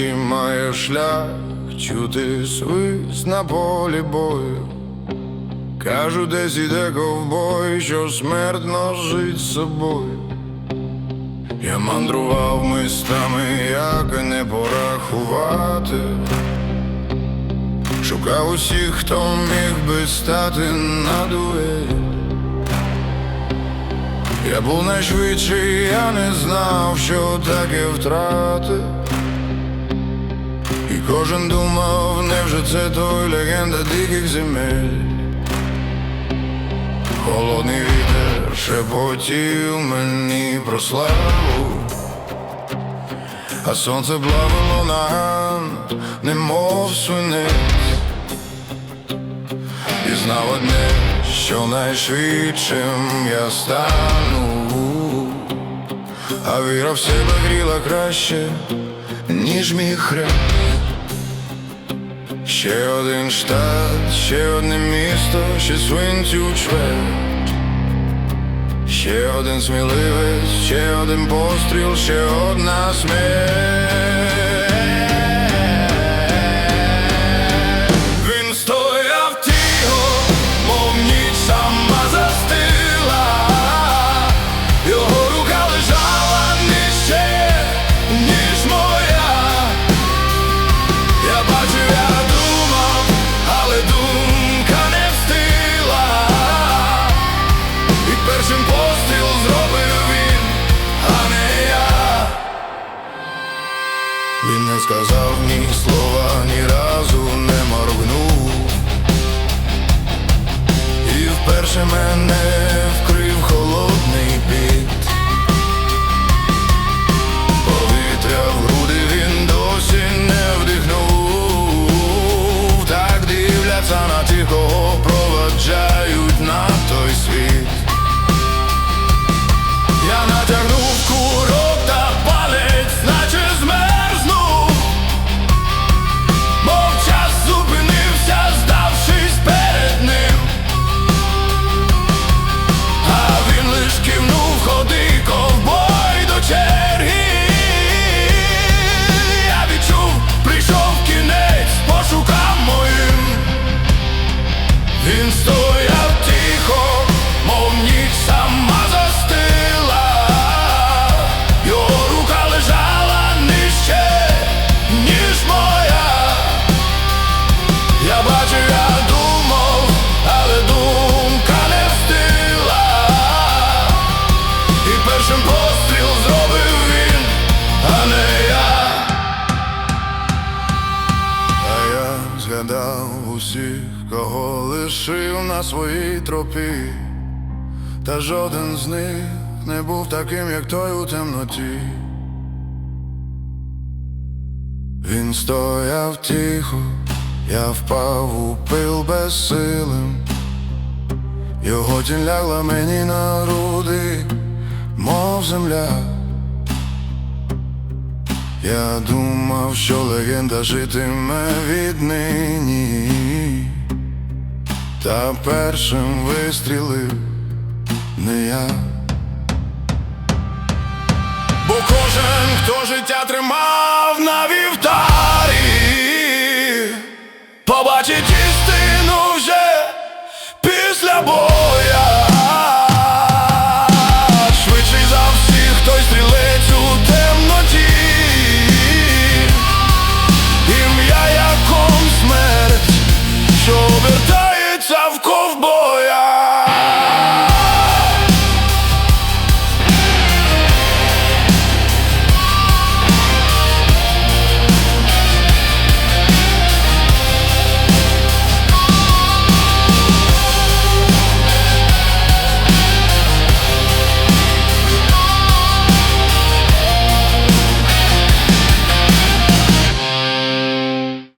має шлях, чути свист на полі бою. Кажу, десь іде ковбой, що смертно жить собою. Я мандрував містами, як не порахувати. Шукав усіх, хто міг би стати на дуель. Я був найшвидший, я не знав, що таке втрати. Кожен думав, невже це той легенда диких земель. Холодний вітер шепотів мені про славу, а сонце плавило на немов свинець, і знав одне, що найшвидшим я стану, а віра в себе гріла краще, ніж мій хрест. Ще один штат, ще одне місто, ще свинцю чверть. Ще один сміливець, ще один постріл, ще одна смерть Він не сказав ні слова, ні разу не моргнув. І вперше мене згадав усіх, кого лишив на своїй тропі. Та жоден з них не був таким, як той у темноті. Він стояв тихо, я впав у пил безсилим, його тінь лягла мені на груди, мов земля. Я думав, що легенда житиме віднині, та першим вистрілив не я. Бо кожен, хто життя тримав на вівтарі, побачив.